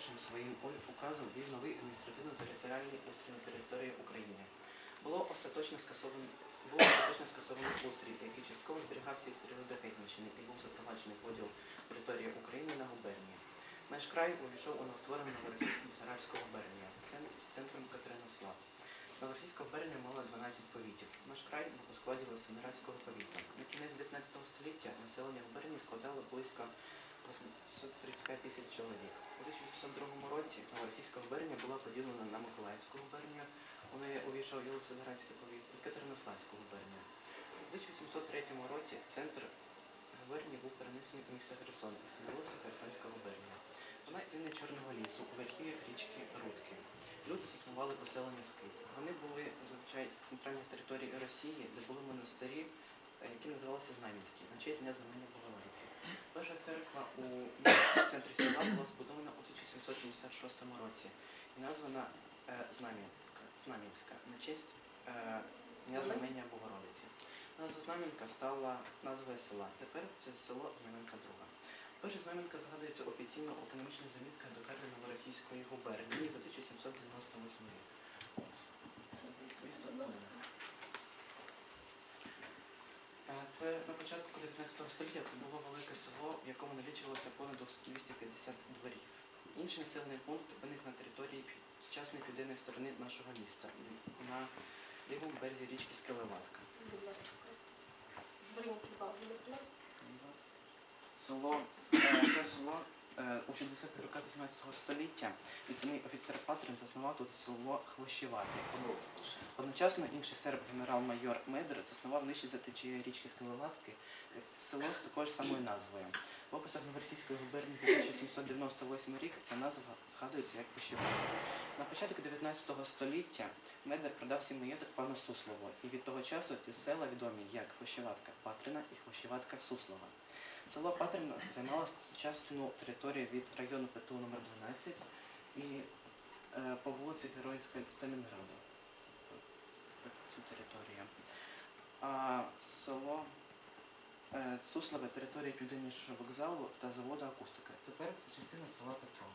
першим своїм указом ввів новий адміністративно-територіальний устрій на території України. Було остаточно скасовано було остаточно скасовано устрій, який частково зберігався від періоду Гетьманщини і був запроваджений поділ території України на губернії. Наш край увійшов у новостворену новоросійську Бесарабську губернію з центром Катеринослав. Новоросійська губернія мала 12 повітів. Наш край був у складі Лисиноградського повіту. На кінець 19 століття населення губернії складало близько 835 тисяч чоловік. У 1802 році Новоросійська губернія була поділена на Миколаївську губернію, у неї увійшов Єлисаветградський повіт і Катеринославську губернію. У 1803 році центр губернії був перенесений у місто Херсон і становилася Херсонська губернія. Вона стіни Чорного лісу у верхів'ях річки Рудки. Люди заснували поселення Скит. Вони були зазвичай з центральних територій Росії, де були монастирі, е, які називалися Знам'янські, на честь Дня Знамення Богородиці. Перша церква у центрі села була збудована у 1776 році і названа е, Знам'янська на честь е, Дня Знамення Богородиці. Назва Знам'янка стала назвою села. Тепер це село Знам'янка Друга. Перша знам'янка згадується офіційно у замітках до карти Новоросійської губернії за 1798 рік. Місто Клин. Е, Це на початку 19 століття це було велике село, в якому налічувалося понад 250 дворів. Інший населений пункт виник на території сучасної південної сторони нашого міста, на лівому березі річки Скелеватка. Будь ласка. Зверніть увагу на. Село, е, це село е, у 60-х роках 18 століття віцемий офіцер Патрин заснував тут село Хвощевати. Одночасно інший серб генерал-майор Медр заснував нижче за течією річки Скелелатки село з такою ж самою назвою. В описах Новоросійської губернії за 1798 рік ця назва згадується як Хвощевати. На початку 19 століття Медер продав свій маєток пану Суслову, і від того часу ці села відомі як Хвощеватка Патрина і Хвощеватка Суслова. Село Патрина займало сучасну територію від району ПТУ номер 12 і е, по вулиці Героїв Сталінграду. Цю територію. А село е, Суслове територія південнішого вокзалу та заводу Акустика. Тепер це частина села Петрова.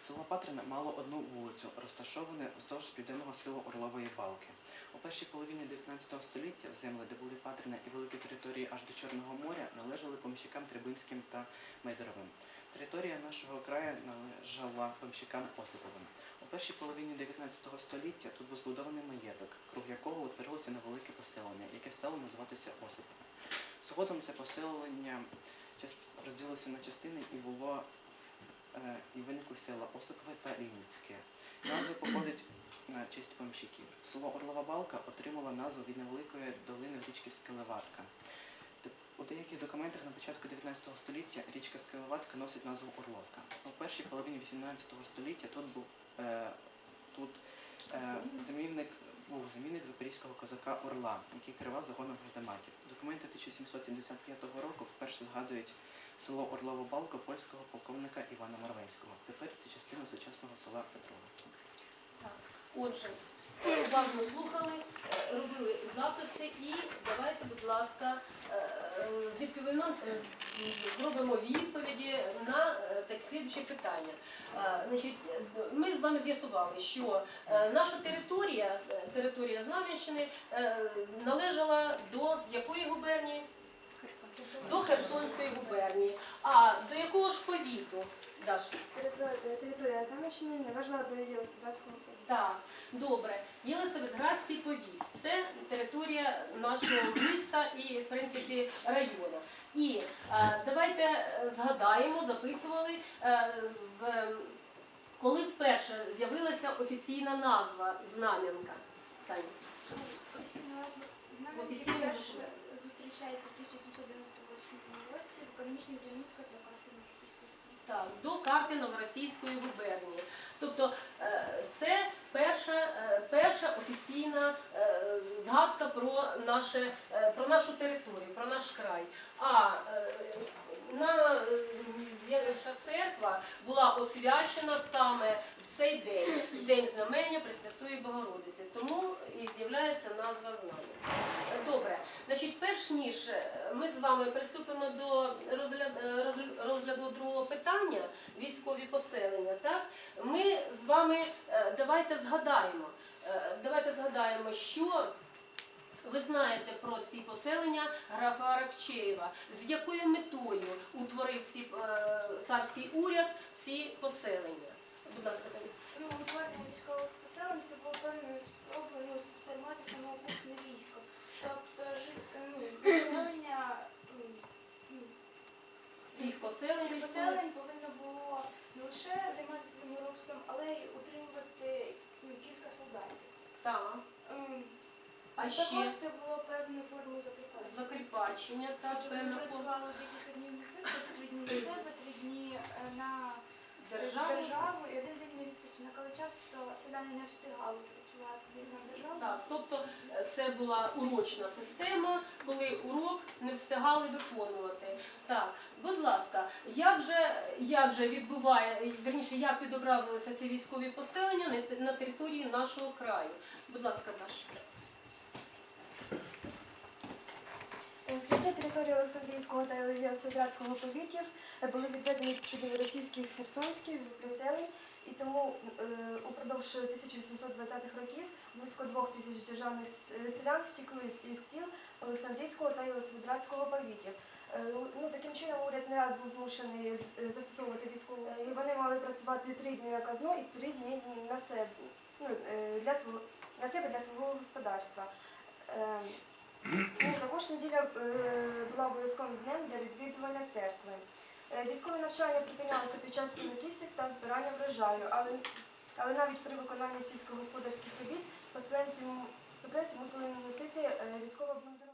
Село Патрина мало одну вулицю, розташоване вздовж південного схилу Орлової балки. У першій половині 19 століття землі, де були Патрина і великі території аж до Чорного моря, належали поміщикам Трибинським та Майдеровим. Територія нашого краю належала поміщикам Осиповим. Першій половині 19 століття тут був збудований маєток, круг якого утворилося невелике поселення, яке стало називатися Осиповим. Згодом це поселення розділилося на частини і було е, і виникли села Осипове та Рівницьке. Назва походить на честь поміщиків. Село Орлова Балка отримало назву від невеликої долини річки Скелеватка. Деяких документах на початку 19 століття річка Скелеватка носить назву Орловка. У першій половині 18 століття тут був е, тут е, замінник був замінник запорізького козака Орла, який керував загоном гайдамаків. Документи 1775 року вперше згадують село Орлова Балка польського полковника Івана Марвенського. Тепер це частина сучасного села Петрова. Так. Отже, уважно слухали, е, робили записи і давайте, будь ласка, е, відповімо, е, зробимо відповіді на е, так слідуче питання. Е, Значить, е, ми з вами з'ясували, що е, наша територія, е, територія Знам'янщини, е, належала до якої губернії? До Херсонської губернії. А до якого ж повіту? Даш? Територія, Заміщини належала до Єлисаветського повіту. Так, добре. Єлисаветградський повіт це територія нашого міста і, в принципі, району. І е, давайте е, згадаємо, записували, е, в, коли вперше з'явилася офіційна назва Знам'янка. Таня. Офіційна назва знам'янки вперше зустрічається в 1798 році в економічних замітках для карти Російської Так, до карти Новоросійської губернії. Тобто це перша, перша офіційна згадка про, наше, е, про нашу територію, про наш край. А е, на е, З'явиша церква була освячена саме в цей день, День знамення Пресвятої Богородиці. Тому і з'являється назва знамення. Добре, значить, перш ніж ми з вами приступимо до розгляд- е, розгляду другого питання, військові поселення. Так? Ми з вами давайте згадаємо. Давайте згадаємо, що ви знаєте про ці поселення графа Аракчеєва, з якою метою утворив ці, е, царський уряд ці поселення. Будь ласка, Таня. Ну, утворення військових поселень це було певною спробою ну, сформувати самоокупне військо. Тобто жи- ну, поселення ну, ну, цих поселень цих військових. поселень повинно було не лише займатися землеробством, але й утримувати ну, кілька солдатів. Так. А також це було певною формою закріпання. закріпачення, так, ми певна форма працювали декілька днів на себе, три дні на себе, три дні е, на держави. державу і один день на відпочинок. Але часто селяни не встигали працювати на державу. Так, тобто е, це була урочна система, коли урок не встигали виконувати. Так, будь ласка, як же, як же відбуває, верніше, як відобразилися ці військові поселення на те- на території нашого краю? Будь ласка, Даша. Значні території Олександрійського та Єлисаветградського повітів е, були відведені під російських херсонських поселень, і тому е, упродовж 1820-х років близько двох тисяч державних е, селян втекли з- сіл Олександрійського та Єлисаветградського повітів. Е, Ну, таким чином уряд не раз був змушений застосовувати військову силу. Вони мали працювати три дні на казну і три дні на себе ну, для свого на себе для свого господарства. Е, також неділя е, була обов'язковим днем для відвідування церкви. Військове навчання припинялися під час сінокісів та збирання врожаю, але, але навіть при виконанні сільськогосподарських робіт поселенці, поселенці мусили носити е, військове обмундирування.